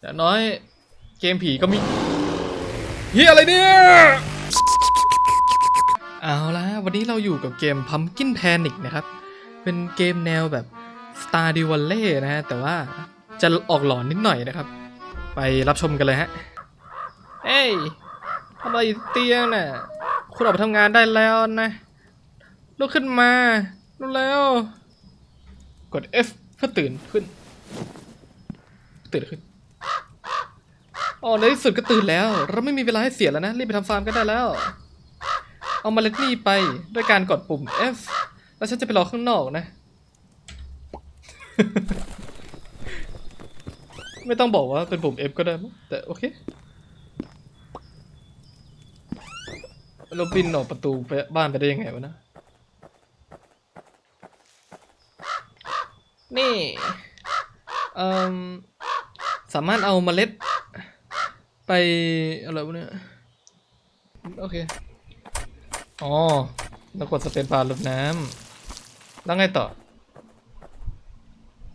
อย่างน้อยเกมผีก็มีเฮียอะไรเนี่ย เอาละวันนี้เราอยู่กับเกม Pumpkin Panic นะครับ เป็นเกมแนวแบบ Star d e v a l l e y นะฮะ แต่ว่าจะออกหลอนนิดหน่อยนะครับ ไปรับชมกันเลยฮะ เอ้ยทำอะไรอยู่เตียงน่ะ คุณออกไปทำงานได้แล้วนะลุกขึ้นมาลุกแล้ว กด F เพื่อตื่นขึ้น ตื่นขึ้น อ๋อในที่สุดก็ตื่นแล้ว เราไม่มีเวลาให้เสียแล้วนะ รีบไปทำฟาร์มกันได้แล้ว เอามาเล็ดนี่ไปด้วยการกดปุ่ม F แล้วฉันจะไปรอข้างนอกนะ ไม่ต้องบอกว่าเป็นปุ่ม F ก็ได้มั้งแต่โอเคเราบินออกประตูไปบ้านไปได้ยังไงวะนะ นี่ เอ่มสามารถเอาเมล็ด ไปอะไรวะเนี่ยโอเค อ๋อ แล้วกดสเปนบาร์ลดน้ำแล้วไงต่อ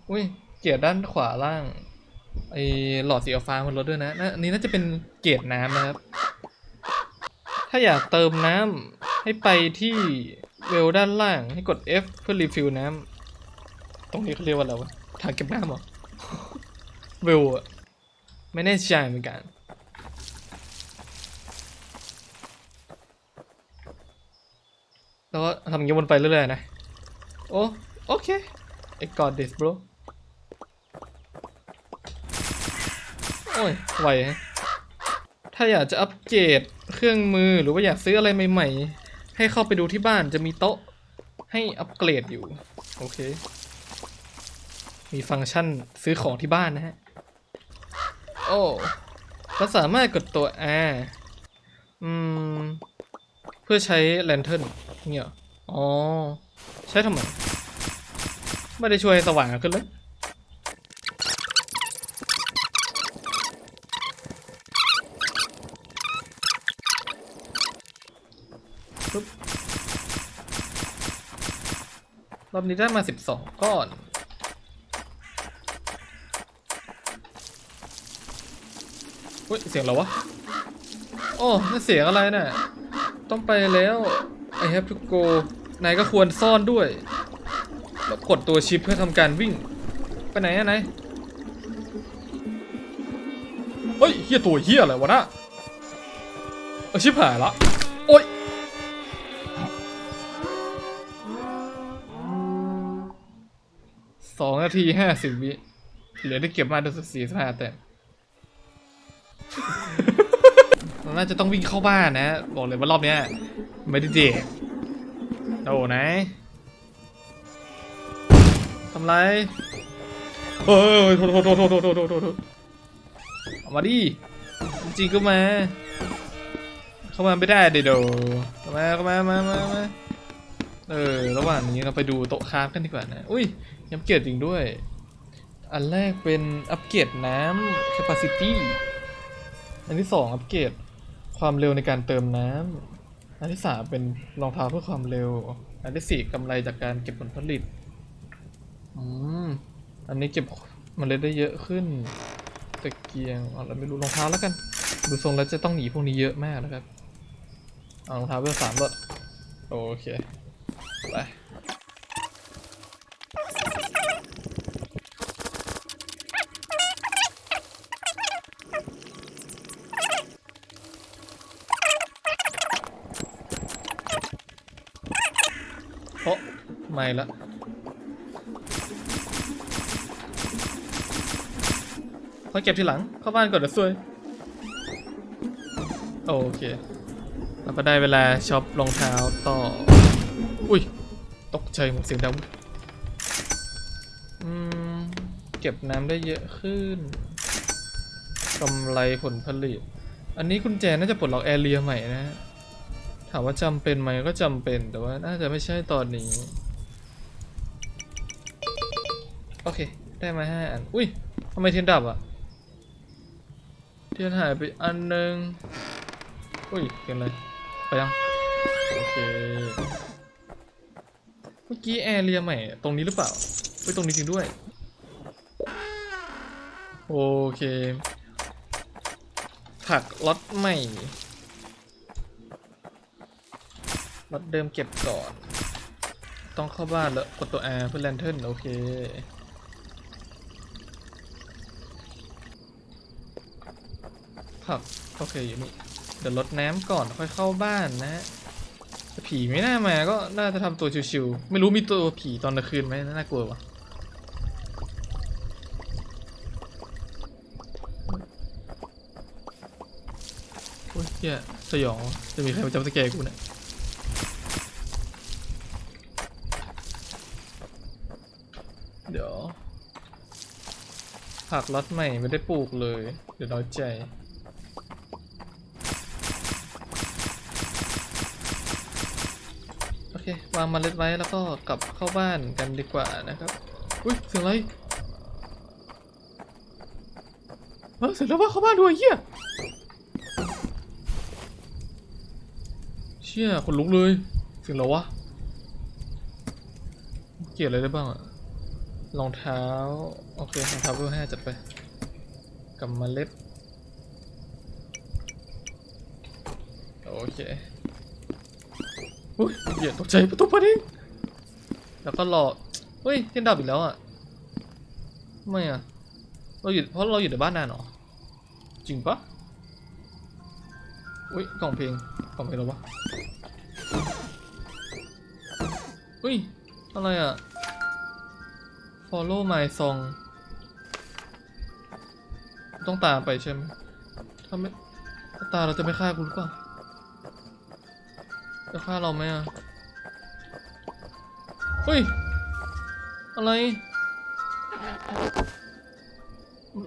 อุ้ย เกียร์ด้านขวาล่าง ไอหลอดสีฟ้ามันลดด้วยนะนะอันนี้น่าจะเป็นเกียร์น้ำนะครับ ถ้าอยากเติมน้ำให้ไปที่เวลด้านล่าง ให้กด F เพื่อรีฟิลน้ำ ตรงนี้เขาเรียกว่าอะไรวะ ทางเก็บน้ำหรอ เวลอะไม่แน่ใจเหมือนกัน แล้วก็ทำอย่างนี้วนไปเรื่อยๆนะ โอ้โอเค I got this bro โอ้ยไหวฮะถ้าอยากจะอัปเกรดเครื่องมือหรือว่าอยากซื้ออะไรใหม่ๆ ให้เข้าไปดูที่บ้านจะมีโต๊ะให้อัปเกรดอยู่ โอเค มีฟังก์ชันซื้อของที่บ้านนะฮะ โอ้เราสามารถกดตัว R อืม เพื่อใช้แลนเทิร์นเนี่ยอ๋อ ใช้ทำไม ไม่ได้ช่วยให้สว่างขึ้นเลย รอบนี้ได้มาสิบสองก้อนอุ้ย เสียงอะไรวะ โอ้นั่นเสียงอะไรน่ะ ต้องไปแล้ว I have to go นายก็ควรซ่อนด้วย แล้วกดตัวชิปเพื่อทำการวิ่ง ไปไหนอะนายเฮ้ยเฮียตัวเฮียอะไรวะนะเอาชิปหายละ โอ้ยสองนาทีห้าสิบวิเหลือได้เก็บมาดูสักสี่สิบห้าแต่ เราน่าจะต้องวิ่งเข้าบ้านนะ บอกเลยว่ารอบเนี้ยไม่ได้เด็กโอ้ไหทำไรเฮ้ยโทษโทษโทษโทษโทโทโทษออมาดิจริงก็มา เข้ามาไม่ได้เดี๋ยวมาเข้ามามามาเออ ระหว่างนี้เราไปดูโต๊ะค้าฟกันดีกว่านะ อุ้ยยับเกียรติจริงด้วย อันแรกเป็นอัปเกรดน้ำแคปซิตี้อันที่สองอัปเกรด ความเร็วในการเติมน้ำ อันที่สามเป็นรองเท้าเพื่อความเร็ว อันที่สี่กำไรจากการเก็บผลผลิต อืม อันนี้เก็บเมล็ดได้เยอะขึ้นตะเกียงเอาเราไม่รู้รองเท้าแล้วกัน ดูทรงแล้วจะต้องหนีพวกนี้เยอะมากนะครับ เอารองเท้าเพื่อสามรถโอเค ไป โอ้ ไม่ละค่อยเก็บทีหลัง เข้าบ้านก่อนเดี๋ยวซวย โอเคแล้วก็ได้เวลาช็อปรองเท้าต่อ อุ้ย ตกใจหมดเสียงดังอืม เก็บน้ำได้เยอะขึ้นกำไรผลผลิต อันนี้คุณแจน่าจะปลดล็อกแอเรียใหม่นะฮะถามว่าจำเป็นไหมก็จำเป็นแต่ว่าน่าจะไม่ใช่ตอนนี้ โอเค ได้มาห้าอัน อุ้ยทำไมเทียนดับอะเทียนหายไปอันหนึ่งอุ้ยเกินอะไรไปยัง โอเค เมื่อกี้แอร์เรียใหม่ ตรงนี้หรือเปล่าเฮ้ยตรงนี้จริงด้วย โอเค ผักล็อตใหม่ล็อตเดิมเก็บก่อน ต้องเข้าบ้านแล้ว กดตัว R เพื่อแลนเทิร์นโอเค ผักโอเคอยู่นี่เดี๋ยวลดน้ำก่อนค่อยเข้าบ้านนะฮะผีไม่น่ามาก็น่าจะทำตัวชิวๆไม่รู้มีตัวผีตอนกลางคืนไหมน่ากลัววะโอ้ยเฮียสยองจะมีใครมาจับสแกร์กูเนี่ยเดี๋ยวผักล็อตใหม่ไม่ได้ปลูกเลย เดี๋ยวน้อยใจ โอเค วางเมล็ดไว้แล้วก็กลับเข้าบ้านกันดีกว่านะครับ อุ้ยเสียงอะไรเออเสร็จแล้วว่าเข้าบ้านด้วยเฮียเชี่ยขนลุกเลยเสียงอะไรวะเกี่ยวอะไรได้บ้างอะรองเท้า โอเครองเท้าเบอร์ห้าจัดไปกับเมล็ดโอเค อุ้ยเหี้ยตกใจประตูเปิดเองแล้วก็รอเฮ้ยเทียนดับอีกแล้วอะทำไมอะเราอยู่เพราะเราอยู่ในบ้านนานหรอจริงปะอุ้ยกล่องเพลงกล่องเพลงแล้ววะอุ้ยอะไรอะ follow my song ต้องตามไปใช่ไหมถ้าไม่ตาเราจะไม่ฆ่ากูหรือเปล่า จะฆ่าเราไหมอะเฮ้ย อะไร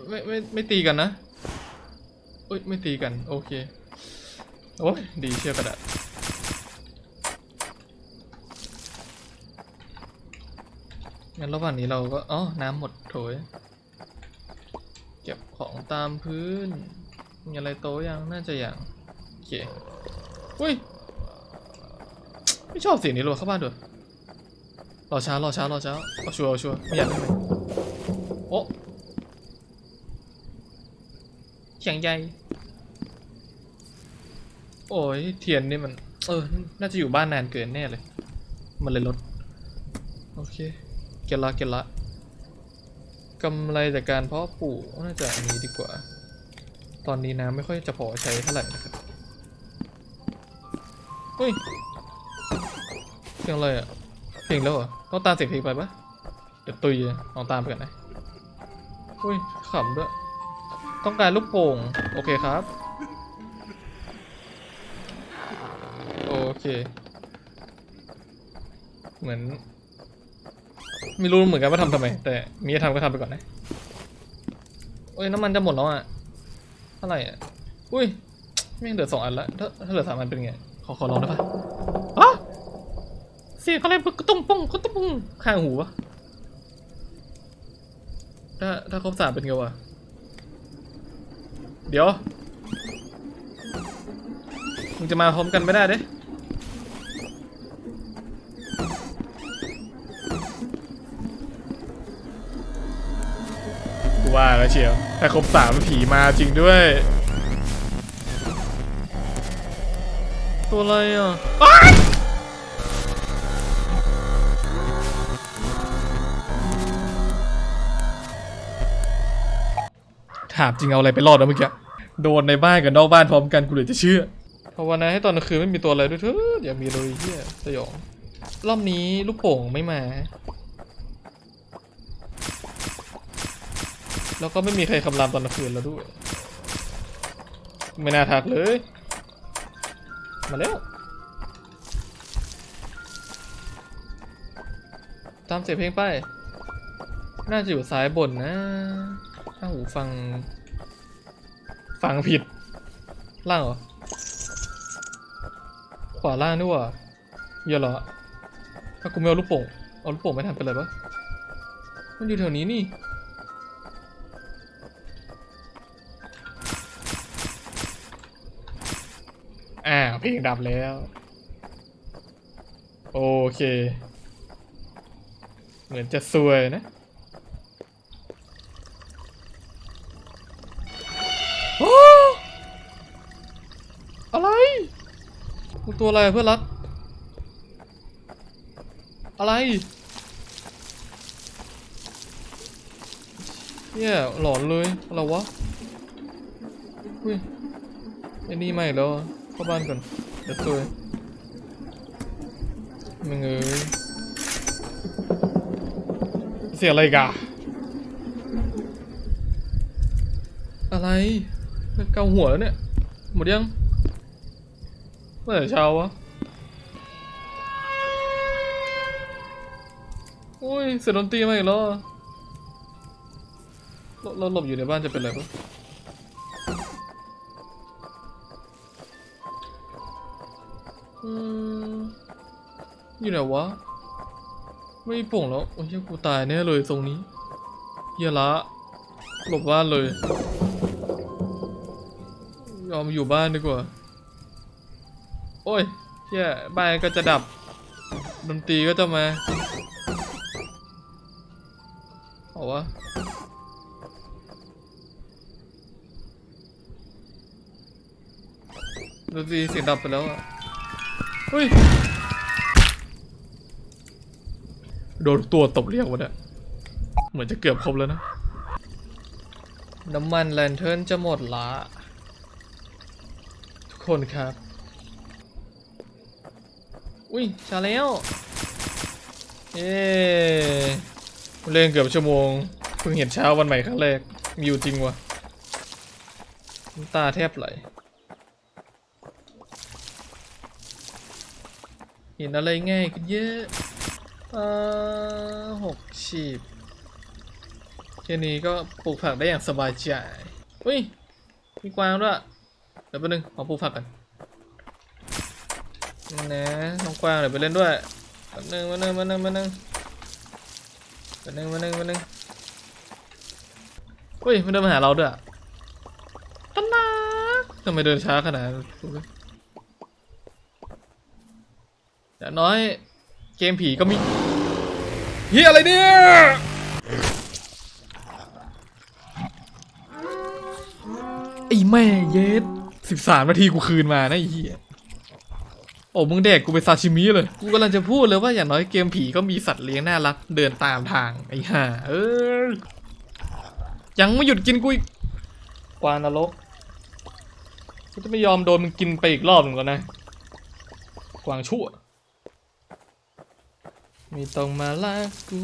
ไม่ไม่ไม่ตีกันนะเอ้ยไม่ตีกัน โอเค โอ้ยดีเชื่อกระดาษงั้นระหว่างนี้เราก็อ๋อน้ำหมดโถยเก็บของตามพื้น มีอะไรโตะยังน่าจะอยังโอเคอุ้ย ไม่ชอบเสียงนี้เลยเข้าบ้านด้วยรอช้ารอช้ารอช้าเอาชัวร์เอาชัวร์ไม่อยากให้มันโอ้เสียงใหญ่โอ้ยเทียนนี่มัน เออ น่าจะอยู่บ้านนานเกินแน่เลย มันเลยลด โอเค เก็ตละเก็ตละกำไรจากการเพาะปลูกน่าจะอันนี้ดีกว่า ตอนนี้น้ำไม่ค่อยจะพอใช้เท่าไหร่นะครับเฮ้ย เพลงอะไรอะเพลงแล้วเหรอต้องตามเสียงเพลงไปปะเดี๋ยวตุยลองตามไปกันนะอุ้ยขำด้วยต้องการลูกโป่งโอเคครับ โอเค เหมือนไม่รู้เหมือนกันว่าทำทำไม แต่มีจะทำก็ทำไปก่อนนะโอ้ยน้ำมันจะหมดแล้วอะเท่าไหร่อะ อุ้ยไม่เหลือสองอันละถ้าถ้าเหลือสามอันเป็นไง ขอขอลองได้ปะ สียงอะไรกระตุ้งปุ้งกระตุ้งปุ้งข้างหูวะถ้าถ้าครบสามเป็นไงวะ เดี๋ยว มึงจะมาพร้อมกันไม่ได้เด้กูว่าแล้วเชียวถ้าครบสามผีมาจริงด้วย ตัวอะไรอะ ถามจริงเอาอะไรไปรอดนะเมื่อกี้โดนในบ้านกับนอกบ้านพร้อมกันกูเลยจะเชื่อภาวนาให้ตอนกลางคืนไม่มีตัวอะไรด้วยเถอะอย่ามีเลยเฮียสยองรอบนี้ลูกโป่งไม่มา แล้วก็ไม่มีใครคำรามตอนกลางคืนแล้วด้วย ไม่น่าทักเลย มาแล้ว ตามเสียงเพลงไป น่าจะอยู่ซ้ายบนนะ ถ้าหูฟัง ฟังผิด ล่างเหรอ ขวาล่างด้วยวะเยอะเหรอถ้ากูไม่เอาลูกโป่ง เอาลูกโป่งไม่ทันเป็นไรปะมันอยู่แถวนี้นี่อ่าเพลงดับแล้ว โอเค เหมือนจะซวยนะ ตัวอะไรเพื่อนรักอะไรเนี่ยหลอนเลยอะไรวะอุ้ยไอ้นี่ไม่แล้วเข้าบ้านก่อนเดี๋ยวตัวมึงเอ้ยเสียอะไรกะอะไรเกาหัวแล้วเนี่ย หมดยัง เมื่อไหร่เช้าวะโอ้ยเสียงดนตรีมาอีกแล้วอะเราหลบอยู่ในบ้านจะเป็นไรปะอยู่ไหนวะ ไม่โป่งแล้ว โอ้ยเหี้ยกูตายแน่เลยตรงนี้เฮียละหลบบ้านเลย ยอมอยู่บ้านดีกว่า โอ้ยเฮียบ้านก็จะดับ ดนตรีก็จะมาเอาวะดนตรีเสียงดับไปแล้วอะเฮ้ย โดนตัวตบเรียกวะเนี่ย เหมือนจะเกือบครบแล้วนะ น้ำมันแลนเทิร์นจะหมดละ ทุกคนครับ อุ้ยชาแล้วเย้เล่นเกือบชั่วโมง เพิ่งเห็นเช้าวันใหม่ครั้งแรก มีอยู่จริงวะตาแทบไหลเห็นอะไรง่ายขึ้นเยอะอ่าหกฉีบแค่นี้ก็ปลูกผักได้อย่างสบายใจ อุ้ย มีกวางด้วย เดี๋ยวแป๊บนึงขอปลูกผักกัน นะน้องกวางเดี๋ยวไปเล่นด้วยแป๊บนึงแป๊บนึงแป๊บนึงแป๊บนึงแป๊บนึงแป๊บนึงแป๊บนึงอุ้ยมันเดินมาหาเราด้วยตันนะทำไมเดินช้าขนาดนั้นอย่างน้อยเกมผีก็มีเฮียอะไรเนี่ยไอ้แม่เย็ดสิบสามนาทีกูคืนมานะไอ้เหี้ย โอ้มึงแดกกูไปซาชิมิเลย กูกำลังจะพูดเลยว่าอย่างน้อยเกมผีก็มีสัตว์เลี้ยงน่ารัก เดินตามทางไอ้ห่าเออยังไม่หยุดกินกูอีกกวางนรกกูจะไม่ยอมโดนมึงกินไปอีกรอบหนึ่งก่อนนะ กวางชั่วไม่ต้องมาลากกู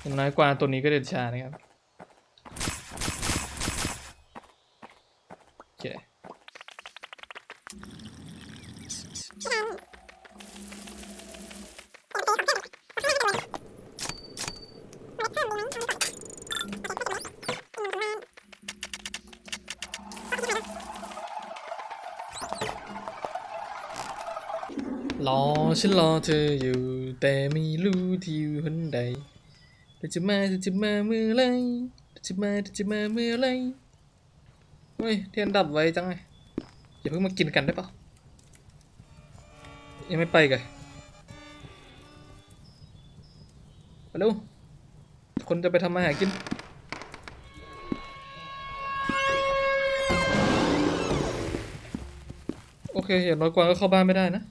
อย่างน้อยกวางตัวนี้ก็เด็ดชานะครับโอเค ฉันรอเธออยู่ แต่ไม่รู้ที่อยู่หนใดเธอจะมาเธอจะมาเมื่อไรเธอจะมาเธอจะมาเมื่อไรเฮ้ยเทียนดับไว้จังไงอย่าเพิ่งมากินกันได้ปะยังไม่ไปกันมาเร็วคนจะไปทำมาหากินโอเคอย่างน้อยกว่าก็เข้าบ้านไม่ได้นะ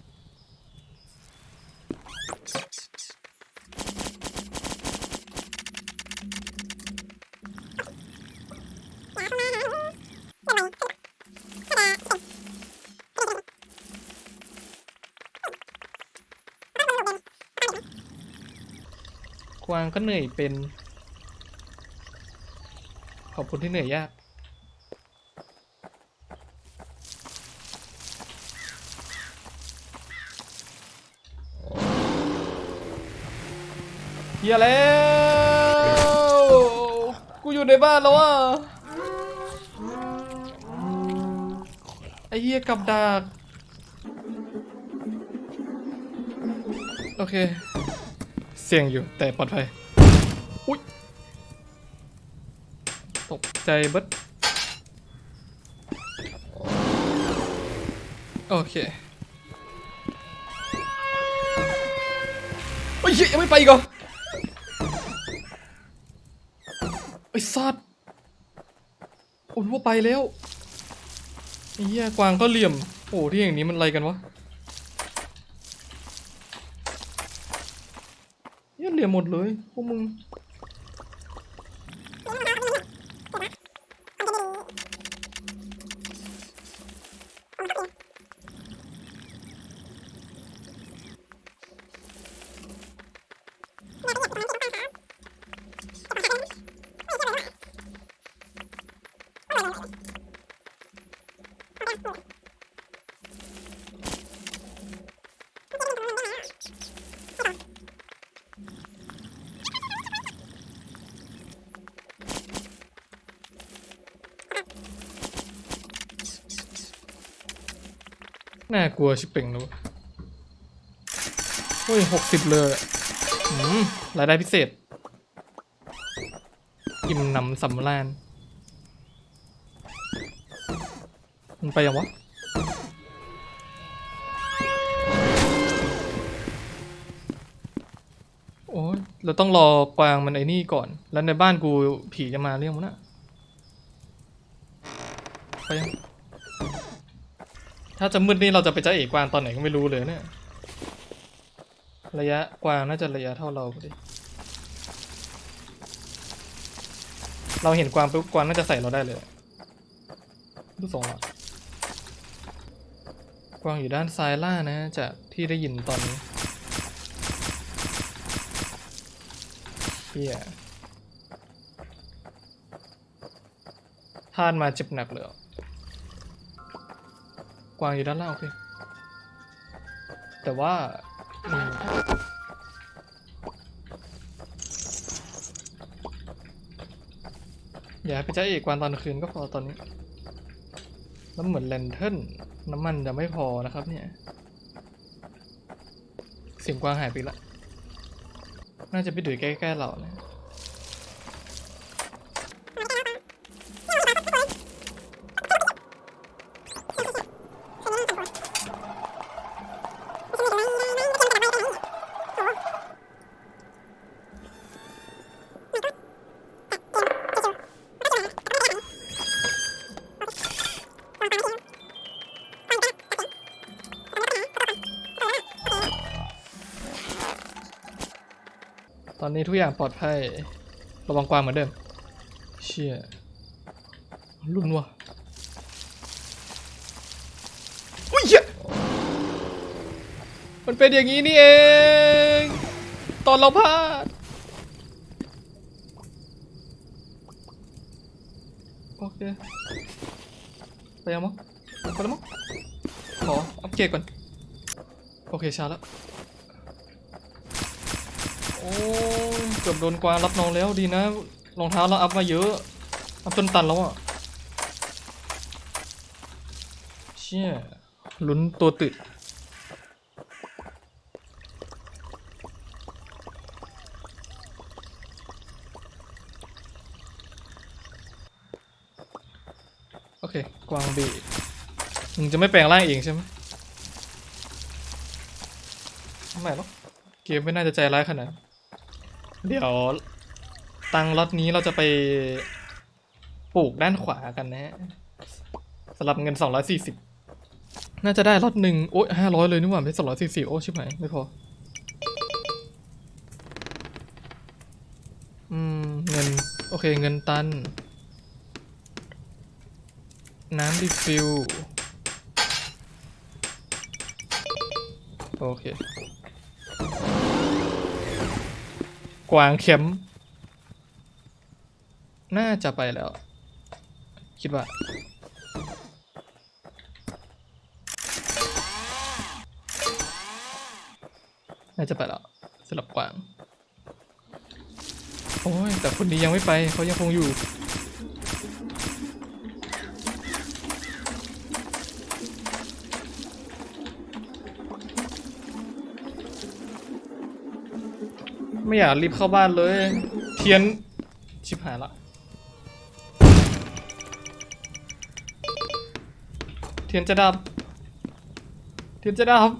ก็เหนื่อยเป็น ขอบคุณที่เหนื่อยยาก เฮียแล้ว กูอยู่ในบ้านแล้วอะ ไอเฮียกับดักโอเค เสี่ยงอยู่แต่ปลอดภัย อุ้ยตกใจเบิดโอเคโอ้ยยังไม่ไปกเหรอไอ้สัตว์โอ้ยว่าไปแล้วไอ้เหี้ยกวางก็เหลี่ยม โอ้ที่อย่างนี้มันอะไรกันวะ เหี้ยเหลี่ยมหมดเลยพวกมึง น่ากลัวชิบเป่งเว้ยโอ้ยหกสิบเลยอืมรายได้พิเศษ อิ่มหนำสำราญมันไปยังวะโอ้ยเราต้องรอกวางมันไอ้นี่ก่อน แล้วในบ้านกูผีจะมาเรียกมันนะไปยัง ถ้าจะมืดนี่เราจะไปเจ้าเอกกวางตอนไหนก็ไม่รู้เลยเนี่ย ระยะกวางน่าจะระยะเท่าเราพอดีเราเห็นกวางปุ๊บกวางน่าจะใส่เราได้เลยดูทรงละกวางอยู่ด้านซ้ายล่านะ จากที่ได้ยินตอนนี้เฮียท่านมาเจ็บหนักเลย กวางอยู่ด้านล่างโอเค แต่ว่าอย่าให้ไปใช้เอกกวางตอนคืนก็พอตอนนี้ แล้วเหมือนแลนเทิร์นน้ำมันจะไม่พอนะครับเนี่ย เสียงกวางหายไปละ น่าจะไปดูใกล้ๆเรานะ อนนี้ทุกอย่างปลอดภัย ระวังกวางเหมือนเดิม เชี่ยรุ่นวะอุ้ยเยมันเป็นอย่างนี้นี่เอง ตอนเราพลาด โอเค ไปยังมั้งไปแล้วมั้งขออัปเกรดก่อน โอเคช้าแล้ว ยเกือบโดนกวางรับน้องแล้วดีนะรองเท้าเราอัพมาเยอะอัพจนตันแล้วอะเชี่ยลุ้นตัวติดโอเค กวางบีมึงจะไม่แปลงร่างเองใช่ไหมไม่หรอกเกมไม่น่าจะใจร้ายขนาด เดี๋ยวตังค์ล็อตนี้เราจะไปปลูกด้านขวากันนะฮะสำหรับเงิน 240 น่าจะได้ล็อตหนึ่งโอ้ย500เลยนี่หว่าไม่240โอ้ชิบหายไม่พอ อืม เงิน โอเคเงินตัน น้ำรีฟิลโอเค กวางเข็ม น่าจะไปแล้ว คิดว่า น่าจะไปแล้วสำหรับกวาง โอ้ย แต่คนนี้ยังไม่ไป เขายังคงอยู่ ไม่อยากรีบเข้าบ้านเลย เทียน ชิบหายละ เทียนจะดับ เทียนจะดับ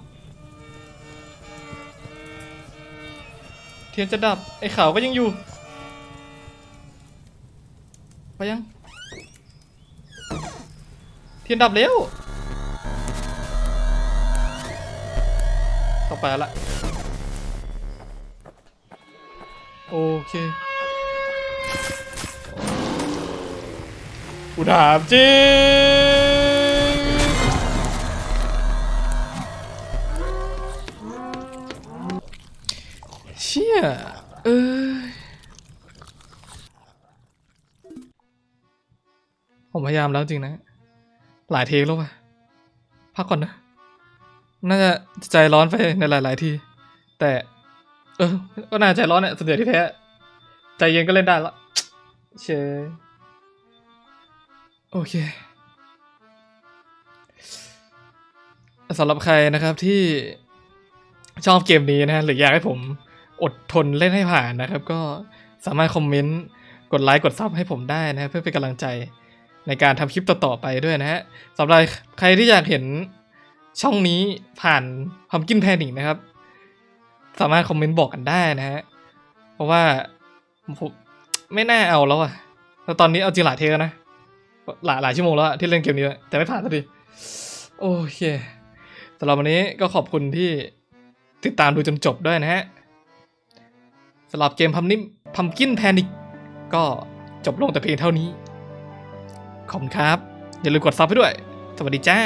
เทียนจะดับ ไอ้ขาวก็ยังอยู่ ไปยัง เทียนดับเร็วเข้าไปละ โอเคกูถามจริงเชี่ยเอ้ยผมพยายามแล้วจริงนะ หลายเทคแล้วว่ะ พักก่อนนะ น่าจะใจร้อนไปในหลาย ๆ ทีแต่ เออ ก็น่าใจร้อนเนี่ยส่วนใหญ่ที่แพ้ใจเย็นก็เล่นได้ละเชยโอเคสำหรับใครนะครับที่ชอบเกมนี้นะฮะหรืออยากให้ผมอดทนเล่นให้ผ่านนะครับ ก็สามารถคอมเมนต์กดไลค์กดซับให้ผมได้นะเพื่อเป็นกำลังใจในการทำคลิปต่อๆไปด้วยนะฮะสำหรับใครที่อยากเห็นช่องนี้ผ่านความกินแพนิกนะครับ สามารถคอมเมนต์บอกกันได้นะฮะ เพราะว่าผมไม่น่าเอาแล้วอะแล้วตอนนี้เอาจริงหลายเทแล้วนะ หลายหลายชั่วโมงแล้วที่เล่นเกมนี้ แต่ไม่ผ่านสักทีโอเคสำหรับวันนี้ก็ขอบคุณที่ติดตามดูจนจบด้วยนะฮะสำหรับเกมพัมนิมพัมกินแพนิกก็จบลงแต่เพียงเท่านี้ ขอบคุณครับ อย่าลืมกดซับให้ด้วย สวัสดีจ้า